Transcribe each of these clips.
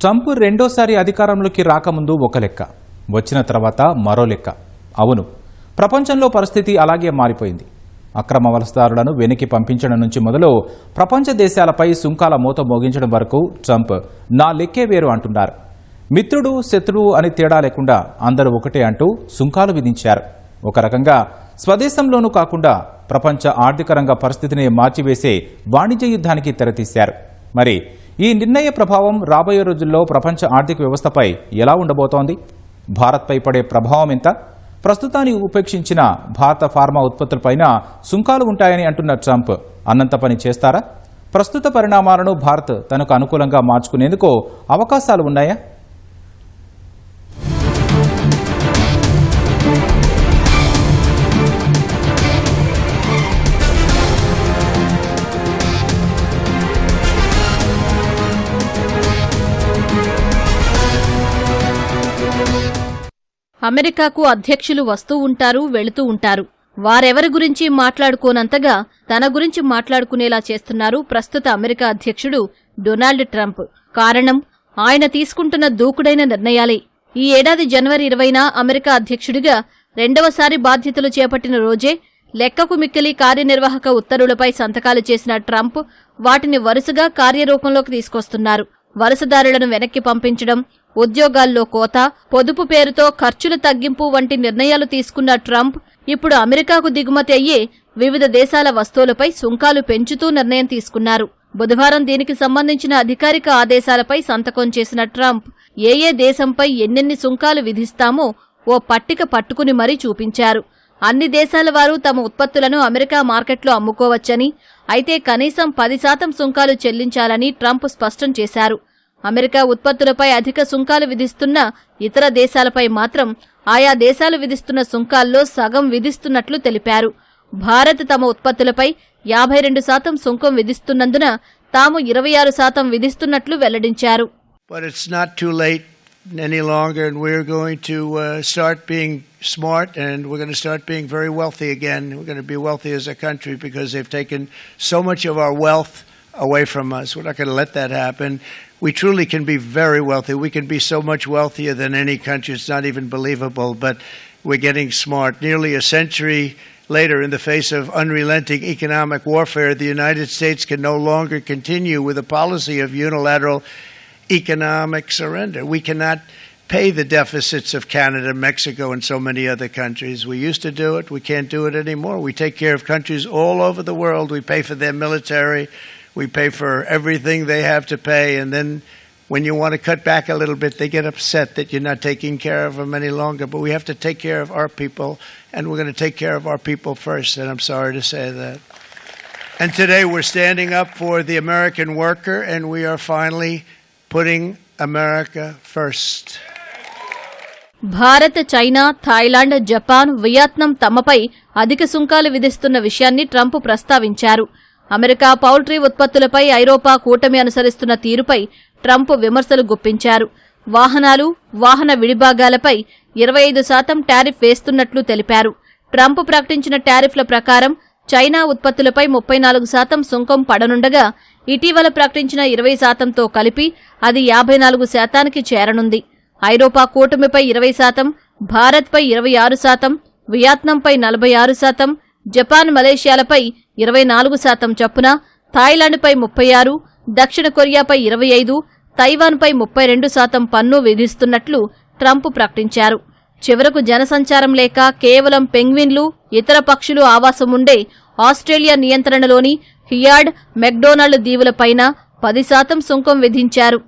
Trump రెండోసారి అధికారంలోకి రాకముందు ఒక లెక్క వచ్చిన తర్వాత మరో లెక్క. అవును ప్రపంచంలో పరిస్థితి అలాగే మారిపోయింది. అక్రమ వలసదారులను వెనక్కి పంపించడం నుంచి మొదలు ప్రపంచ దేశాలపై సుంకాల మూత మోగించడం వరకు ట్రంప్ నా లెక్కే వేరు అంటున్నారు. మిత్రుడు శత్రువు అని తేడా లేకుండా అందరూ ఒకటే అంటూ సుంకాలు విధించారు. ఒక రకంగా స్వదేశంలోనూ కాకుండా ప్రపంచ ఆర్థిక రంగ పరిస్థితిని మార్చివేసే వాణిజ్య యుద్ధానికి తెరతీశారు. మరి ఈ నిర్ణయ ప్రభావం రాబోయే రోజుల్లో ప్రపంచ ఆర్థిక వ్యవస్థపై ఎలా ఉండబోతోంది? భారత్పై పడే ప్రభావం ఎంత? ప్రస్తుతాన్ని ఉపేక్షించిన భారత ఫార్మా ఉత్పత్తులపైన సుంకాలు ఉంటాయని అంటున్న ట్రంప్. అన్నంత పని చేస్తారా? ప్రస్తుత పరిణామాలను భారత్ తనకు అనుకూలంగా మార్చుకునేందుకు అవకాశాలు ఉన్నాయా? అమెరికాకు అధ్యక్షులు వస్తూ ఉంటారు వెళుతూ ఉంటారు. వారెవరి గురించి మాట్లాడుకోనంతగా తన గురించి మాట్లాడుకునేలా చేస్తున్నారు ప్రస్తుత అమెరికా అధ్యక్షుడు డొనాల్డ్ ట్రంప్. కారణం ఆయన తీసుకుంటున్న దూకుడైన నిర్ణయాలే. ఈ ఏడాది జనవరి ఇరవైన అమెరికా అధ్యక్షుడిగా రెండవసారి బాధ్యతలు చేపట్టిన రోజే లెక్కకు మిక్కిలి కార్యనిర్వాహక ఉత్తర్వులపై సంతకాలు చేసిన ట్రంప్ వాటిని వరుసగా కార్యరూపంలోకి తీసుకొస్తున్నారు. వలసదారులను వెనక్కి పంపించడం ఉద్యోగాల్లో కోత పొదుపు పేరుతో ఖర్చుల తగ్గింపు వంటి నిర్ణయాలు తీసుకున్న ట్రంప్ ఇప్పుడు అమెరికాకు దిగుమతి అయ్యే వివిధ దేశాల వస్తువులపై సుంకాలు పెంచుతూ నిర్ణయం తీసుకున్నారు. బుధవారం దీనికి సంబంధించిన అధికారిక ఆదేశాలపై సంతకం చేసిన ట్రంప్ ఏ ఏ దేశంపై ఎన్నెన్ని సుంకాలు విధిస్తామో ఓ పట్టిక పట్టుకుని మరీ చూపించారు. అన్ని దేశాల వారు తమ ఉత్పత్తులను అమెరికా మార్కెట్లో అమ్ముకోవచ్చని అయితే కనీసం పది శాతం సుంకాలు చెల్లించాలని ట్రంప్ స్పష్టం చేశారు. అమెరికా ఉత్పత్తులపై అధిక సుంకాలు విధిస్తున్న ఇతర దేశాలపై మాత్రం ఆయా దేశాలు విధిస్తున్న సుంకాల్లో సగం విధిస్తున్నట్లు తెలిపారు భారత్ తమ ఉత్పత్తులపై యాభై రెండు శాతం సుంకం విధిస్తున్నందున తాము ఇరవై ఆరు శాతం విధిస్తున్నట్లు వెల్లడించారు But it's not too late any longer, and we're going to uh, start being smart and we're going to start being very wealthy again. We're going to be wealthy as a country because they've taken so much of our wealth away from us. We're not going to let that happen. We truly can be very wealthy. We can be so much wealthier than any country. It's not even believable, but we're getting smart. Nearly a century later, in the face of unrelenting economic warfare, the United States can no longer continue with a policy of unilateral economic surrender. We cannot pay the deficits of Canada, Mexico, and so many other countries. We used to do it. We can't do it anymore. We take care of countries all over the world. We pay for their military. We pay for everything they have to pay. And then when you want to cut back a little bit, they get upset that you're not taking care of them any longer. But we have to take care of our people, and we're going to take care of our people first. And I'm sorry to say that. And today we're standing up for the American worker, and we are finally putting America first. Bharat China Thailand Japan Vietnam తమపై అధిక సుంకాలు విధిస్తున్న విషయాన్ని Trump ప్రస్తావించారు America poultry ఉత్పత్తులపై ఐరోపా కూటమి అనుసరిస్తున్న తీరుపై ట్రంప్ విమర్శలు గుప్పించారు. వాహనాలు వాహన విడిభాగాలపై ఇరవై ఐదు శాతం టారిఫ్ వేస్తున్నట్లు తెలిపారు. ట్రంప్ ప్రకటించిన టారిఫ్ల ప్రకారం చైనా ఉత్పత్తులపై ముప్పై నాలుగు శాతం సుంకం పడనుండగా ఇటీవల ప్రకటించిన ఇరవై శాతంతో కలిపి అది యాభై నాలుగు శాతానికి చేరనుంది. ఐరోపా కూటమిపై ఇరవై శాతం భారత్పై ఇరవై ఆరు శాతం వియత్నాంపై నలభై ఆరు శాతం జపాన్ మలేషియాలపై ఇరవై నాలుగు శాతం చొప్పున థాయిలాండ్పై ముప్పై ఆరు దక్షిణ కొరియాపై ఇరవై ఐదు తైవాన్పై ముప్పై రెండు శాతం పన్ను విధిస్తున్నట్లు ట్రంప్ ప్రకటించారు. చివరకు జనసంచారం లేక కేవలం పెంగ్విన్లు ఇతర పక్షులు ఆవాసముండే ఆస్ట్రేలియా నియంత్రణలోని హియార్డ్ మెక్డొనాల్డ్ దీవులపైన పది శాతం సుంకం విధించారు.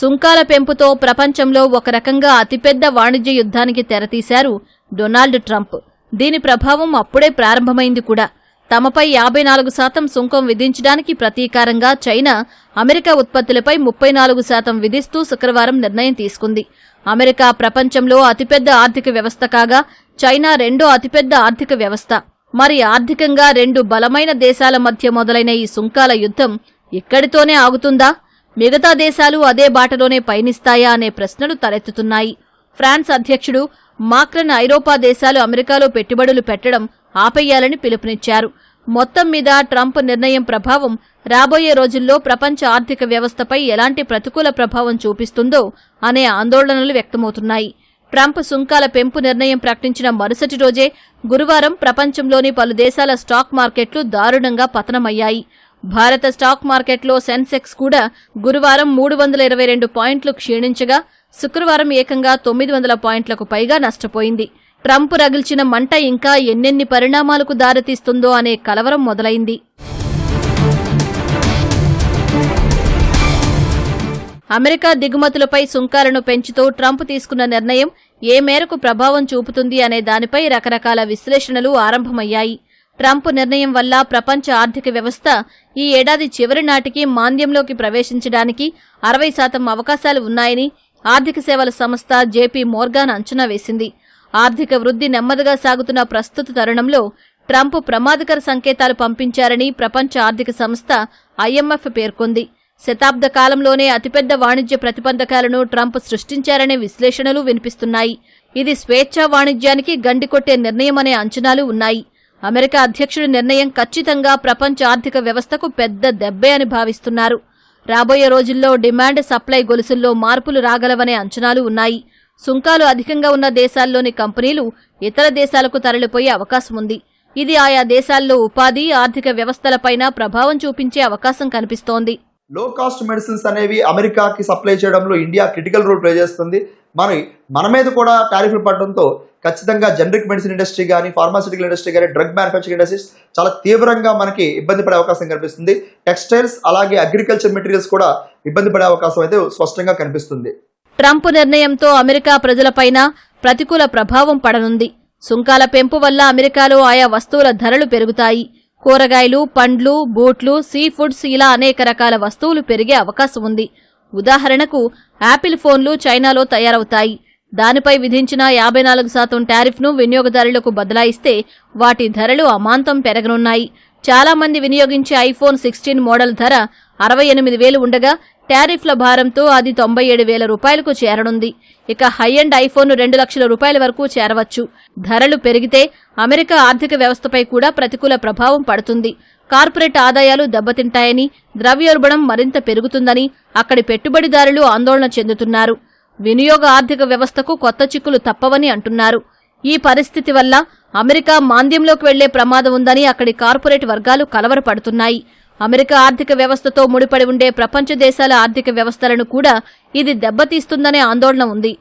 సుంకాల పెంపుతో ప్రపంచంలో ఒక రకంగా అతిపెద్ద వాణిజ్య యుద్ధానికి తెరతీశారు డొనాల్డ్ ట్రంప్. దీని ప్రభావం అప్పుడే ప్రారంభమైంది కూడా. తమపై యాభై నాలుగు శాతం సుంకం విధించడానికి ప్రతీకారంగా చైనా అమెరికా ఉత్పత్తులపై ముప్పై నాలుగు శాతం విధిస్తూ శుక్రవారం నిర్ణయం తీసుకుంది. అమెరికా ప్రపంచంలో అతిపెద్ద ఆర్థిక వ్యవస్థ కాగా చైనా రెండో అతిపెద్ద ఆర్థిక వ్యవస్థ. మరి ఆర్థికంగా రెండు బలమైన దేశాల మధ్య మొదలైన ఈ సుంకాల యుద్ధం ఇక్కడితోనే ఆగుతుందా? మిగతా దేశాలు అదే బాటలోనే పయనిస్తాయా అనే ప్రశ్నలు తలెత్తుతున్నాయి. ఫ్రాన్స్ అధ్యక్షుడు మాక్రన్ ఐరోపా దేశాలు అమెరికాలో పెట్టుబడులు పెట్టడం ఆపేయాలని పిలుపునిచ్చారు. మొత్తం మీద ట్రంప్ నిర్ణయం ప్రభావం రాబోయే రోజుల్లో ప్రపంచ ఆర్థిక వ్యవస్థపై ఎలాంటి ప్రతికూల ప్రభావం చూపిస్తుందో అనే ఆందోళనలు వ్యక్తమవుతున్నాయి. ట్రంప్ సుంకాల పెంపు నిర్ణయం ప్రకటించిన మరుసటి రోజే గురువారం ప్రపంచంలోని పలు దేశాల స్టాక్ మార్కెట్లు దారుణంగా పతనమయ్యాయి. భారత స్టాక్ మార్కెట్లో సెన్సెక్స్ కూడా గురువారం మూడు వందల ఇరవై రెండు పాయింట్లు క్షీణించగా శుక్రవారం ఏకంగా తొమ్మిది వందల పాయింట్లకు పైగా నష్టపోయింది. ట్రంప్ రగిల్చిన మంట ఇంకా ఎన్నెన్ని పరిణామాలకు దారితీస్తుందో అనే కలవరం మొదలైంది. అమెరికా దిగుమతులపై సుంకాలను పెంచుతూ ట్రంప్ తీసుకున్న నిర్ణయం ఏ మేరకు ప్రభావం చూపుతుంది అనే దానిపై రకరకాల విశ్లేషణలు ఆరంభమయ్యాయి. ట్రంప్ నిర్ణయం వల్ల ప్రపంచ ఆర్థిక వ్యవస్థ ఈ ఏడాది చివరి నాటికి మాంద్యంలోకి ప్రవేశించడానికి అరవై శాతం అవకాశాలు ఉన్నాయని ఆర్థిక సేవల సంస్థ జేపీ మోర్గాన్ అంచనా వేసింది. ఆర్థిక వృద్ధి నెమ్మదిగా సాగుతున్న ప్రస్తుత తరుణంలో ట్రంప్ ప్రమాదకర సంకేతాలు పంపించారని ప్రపంచ ఆర్థిక సంస్థ ఐఎంఎఫ్ పేర్కొంది. శతాబ్ద కాలంలోనే అతిపెద్ద వాణిజ్య ప్రతిబంధకాలను ట్రంప్ సృష్టించారనే విశ్లేషణలు వినిపిస్తున్నాయి. ఇది స్వేచ్ఛా వాణిజ్యానికి గండికొట్టే నిర్ణయమనే అంచనాలు ఉన్నాయి. అమెరికా అధ్యక్షుడి నిర్ణయం ఖచ్చితంగా ప్రపంచ ఆర్థిక వ్యవస్థకు పెద్ద దెబ్బే అని భావిస్తున్నారు. రాబోయే రోజుల్లో డిమాండ్ సప్లై గొలుసుల్లో మార్పులు రాగలవనే అంచనాలు ఉన్నాయి. సుంకాలు అధికంగా ఉన్న దేశాల్లోని కంపెనీలు ఇతర దేశాలకు తరలిపోయే అవకాశం ఉంది. ఇది ఆయా దేశాల్లో ఉపాధి ఆర్థిక వ్యవస్థలపైన ప్రభావం చూపించే అవకాశం కనిపిస్తోంది. లో కాస్ట్ మెడిసిన్స్ అనేవి అమెరికాకి సప్లై చేయడంలో ఇండియా క్రిటికల్ రోల్ ప్లే చేస్తుంది. మరి మన మీద కూడా టారిఫ్లు పడడంతో ఖచ్చితంగా జనరిక్ మెడిసిన్ ఇండస్ట్రీ కానీ ఫార్మాసిటికల్ ఇండస్ట్రీ కానీ డ్రగ్ మ్యానుఫ్యాక్చరింగ్ ఇండస్ట్రీస్ చాలా తీవ్రంగా మనకి ఇబ్బంది పడే అవకాశం కనిపిస్తుంది. టెక్స్టైల్స్ అలాగే అగ్రికల్చర్ మెటీరియల్స్ కూడా ఇబ్బంది పడే అవకాశం అయితే స్పష్టంగా కనిపిస్తుంది. ట్రంప్ నిర్ణయంతో అమెరికా ప్రజలపైన ప్రతికూల ప్రభావం పడనుంది. సుంకాల పెంపు వల్ల అమెరికాలో ఆయా వస్తువుల ధరలు పెరుగుతాయి. కూరగాయలు పండ్లు బూట్లు సీ ఫుడ్స్ ఇలా అనేక రకాల వస్తువులు పెరిగే అవకాశం ఉంది. ఉదాహరణకు యాపిల్ ఫోన్లు చైనాలో తయారవుతాయి. దానిపై విధించిన యాభై నాలుగు శాతం టారిఫ్ను వినియోగదారులకు బదలాయిస్తే వాటి ధరలు అమాంతం పెరగనున్నాయి. చాలామంది వినియోగించే ఐఫోన్ సిక్స్టీన్ మోడల్ ధర అరవై ఎనిమిది వేలు ఉండగా టారిఫ్ల భారంతో అది తొంభై ఏడు వేల రూపాయలకు చేరనుంది. ఇక హై అండ్ ఐఫోన్ రెండు లక్షల రూపాయల వరకు చేరవచ్చు. ధరలు పెరిగితే అమెరికా ఆర్థిక వ్యవస్థపై కూడా ప్రతికూల ప్రభావం పడుతుంది. కార్పొరేట్ ఆదాయాలు దెబ్బతింటాయని ద్రవ్యోల్బణం మరింత పెరుగుతుందని అక్కడి పెట్టుబడిదారులు ఆందోళన చెందుతున్నారు. వినియోగ ఆర్థిక వ్యవస్థకు కొత్త చిక్కులు తప్పవని అంటున్నారు. ఈ పరిస్థితి వల్ల అమెరికా మాంద్యంలోకి వెళ్ళే ప్రమాదం ఉందని అక్కడి కార్పొరేట్ వర్గాలు కలవరపడుతున్నాయి. అమెరికా ఆర్థిక వ్యవస్థతో ముడిపడి ఉండే ప్రపంచ దేశాల ఆర్థిక వ్యవస్థలను కూడా ఇది దెబ్బతీస్తుందనే ఆందోళన ఉంది.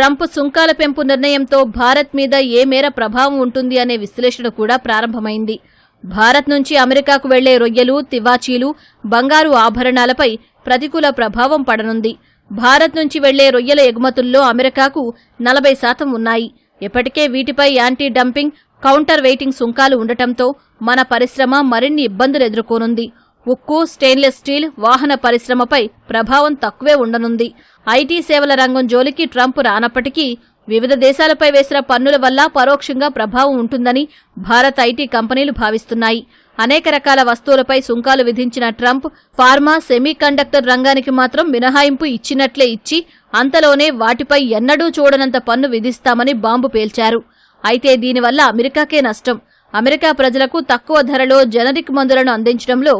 ట్రంప్ సుంకాల పెంపు నిర్ణయంతో భారత్ మీద ఏ మేర ప్రభావం ఉంటుంది అనే విశ్లేషణ కూడా ప్రారంభమైంది. భారత్ నుంచి అమెరికాకు వెళ్ళే రొయ్యలు తివాచీలు బంగారు ఆభరణాలపై ప్రతికూల ప్రభావం పడనుంది. భారత్ నుంచి వెళ్ళే రొయ్యల ఎగుమతుల్లో అమెరికాకు నలభై శాతం ఉన్నాయి. ఇప్పటికే వీటిపై యాంటీ డంపింగ్ కౌంటర్ వెయిటింగ్ సుంకాలు ఉండటంతో మన పరిశ్రమ మరిన్ని ఇబ్బందులు ఎదుర్కోనుంది. ఉక్కు స్టెయిన్లెస్ స్టీల్ వాహన పరిశ్రమపై ప్రభావం తక్కువే ఉండనుంది. ఐటీ సేవల రంగం జోలికి ట్రంప్ రానప్పటికీ వివిధ దేశాలపై వేసిన పన్నుల వల్ల పరోక్షంగా ప్రభావం ఉంటుందని భారత ఐటీ కంపెనీలు భావిస్తున్నాయి. అనేక రకాల వస్తువులపై సుంకాలు విధించిన ట్రంప్ ఫార్మా సెమీ కండక్టర్ రంగానికి మాత్రం మినహాయింపు ఇచ్చినట్లే ఇచ్చి అంతలోనే వాటిపై ఎన్నడూ చూడనంత పన్ను విధిస్తామని బాంబు పేల్చారు. అయితే దీనివల్ల అమెరికాకే నష్టం. అమెరికా ప్రజలకు తక్కువ ధరలో జనరిక్ మందులను అందించడంలో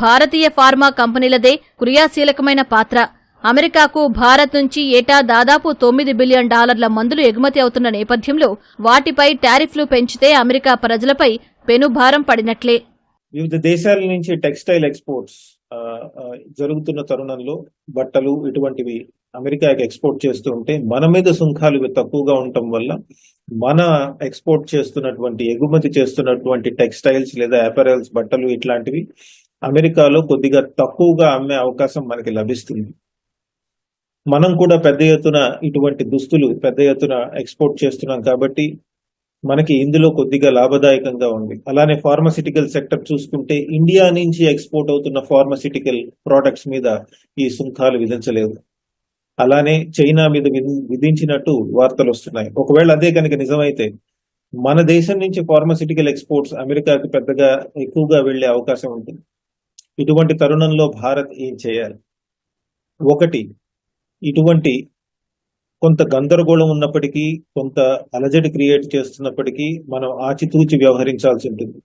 భారతీయ ఫార్మా కంపెనీలదే క్రియాశీలకమైన పాత్ర. అమెరికాకు భారత్ నుంచి ఏటా దాదాపు తొమ్మిది బిలియన్ డాలర్ల మందులు ఎగుమతి అవుతున్న నేపథ్యంలో వాటిపై టారిఫ్లు పెంచితే అమెరికా ప్రజలపై పెనుభారం పడినట్లే. వివిధ దేశాల నుంచి టెక్స్టైల్ ఎక్స్పోర్ట్స్ జరుగుతున్న తరుణంలో బట్టలు ఇటువంటివి అమెరికాకి ఎక్స్పోర్ట్ చేస్తూ ఉంటే మన మీద సుంకాలు తక్కువగా ఉండటం వల్ల మన ఎక్స్పోర్ట్ చేస్తున్నటువంటి ఎగుమతి చేస్తున్నటువంటి టెక్స్టైల్స్ లేదా అపెరల్స్ బట్టలు ఇట్లాంటివి అమెరికాలో కొద్దిగా తక్కువగా అమ్మే అవకాశం మనకి లభిస్తుంది. మనం కూడా పెద్ద ఎత్తున ఇటువంటి దుస్తులు పెద్ద ఎత్తున ఎక్స్పోర్ట్ చేస్తున్నాం కాబట్టి మనకి ఇందులో కొద్దిగా లాభదాయకంగా ఉంది. అలానే ఫార్మసిటికల్ సెక్టర్ చూసుకుంటే ఇండియా నుంచి ఎక్స్పోర్ట్ అవుతున్న ఫార్మసిటికల్ ప్రోడక్ట్స్ మీద ఈ సుంకాలు విధించలేదు. అలానే చైనా మీద విధి- విధించినట్టు వార్తలు వస్తున్నాయి. ఒకవేళ అదే కనుక నిజమైతే మన దేశం నుంచి ఫార్మసిటికల్ ఎక్స్పోర్ట్స్ అమెరికాకి పెద్దగా ఎక్కువగా వెళ్ళే అవకాశం ఉంటుంది. ఇటువంటి తరుణంలో భారత్ ఏం చేయాలి? ఒకటి ఇటువంటి కొంత గందరగోళం ఉన్నప్పటికీ కొంత అలజడి క్రియేట్ చేస్తున్నప్పటికీ మనం ఆచితూచి వ్యవహరించాల్సి ఉంటుంది.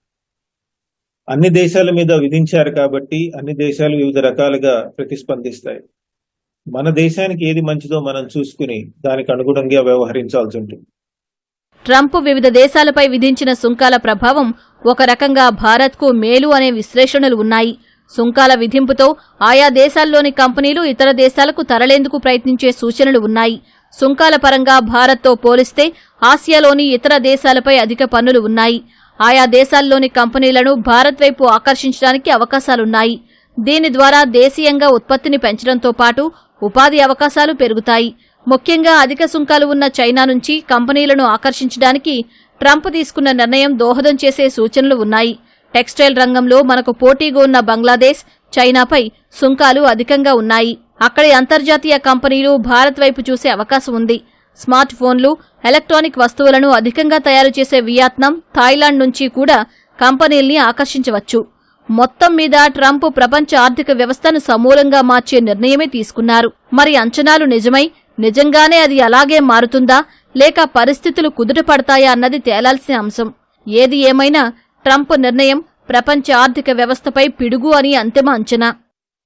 అన్ని దేశాల మీద విధించారు కాబట్టి అన్ని దేశాలు వివిధ రకాలుగా ప్రతిస్పందిస్తాయి. మన దేశానికి ఏది మంచిదో మనం చూసుకుని దానికి అనుగుణంగా వ్యవహరించాల్సి ఉంటుంది. ట్రంప్ వివిధ దేశాలపై విధించిన సుంకాల ప్రభావం ఒక రకంగా భారత్కు మేలు అనే విశ్లేషణలు ఉన్నాయి. సుంకాల విధింపుతో ఆయా దేశాల్లోని కంపెనీలు ఇతర దేశాలకు తరలేందుకు ప్రయత్నించే సూచనలు ఉన్నాయి. సుంకాల పరంగా భారత్తో పోలిస్తే ఆసియాలోని ఇతర దేశాలపై అధిక పన్నులు ఉన్నాయి. ఆయా దేశాల్లోని కంపెనీలను భారత్ వైపు ఆకర్షించడానికి అవకాశాలున్నాయి. దీని ద్వారా దేశీయంగా ఉత్పత్తిని పెంచడంతో పాటు ఉపాధి అవకాశాలు పెరుగుతాయి. ముఖ్యంగా అధిక సుంకాలు ఉన్న చైనా నుంచి కంపెనీలను ఆకర్షించడానికి ట్రంప్ తీసుకున్న నిర్ణయం దోహదం చేసే సూచనలు ఉన్నాయి. టెక్స్టైల్ రంగంలో మనకు పోటీగా ఉన్న బంగ్లాదేశ్ చైనాపై సుంకాలు అధికంగా ఉన్నాయి. అక్కడి అంతర్జాతీయ కంపెనీలు భారత్ వైపు చూసే అవకాశం ఉంది. స్మార్ట్ ఫోన్లు ఎలక్ట్రానిక్ వస్తువులను అధికంగా తయారు చేసే వియత్నాం థాయిలాండ్ నుంచి కూడా కంపెనీల్ని ఆకర్షించవచ్చు. మొత్తం మీద ట్రంప్ ప్రపంచ ఆర్థిక వ్యవస్థను సమూలంగా మార్చే నిర్ణయమే తీసుకున్నారు. మరి అంచనాలు నిజమై నిజంగానే అది అలాగే మారుతుందా? లేక పరిస్థితులు కుదుటపడతాయా అన్నది తేలాల్సిన అంశం. ఏది ఏమైనా ట్రంప్ నిర్ణయం ప్రపంచ ఆర్థిక వ్యవస్థపై పిడుగు అని అంతిమ అంచనా.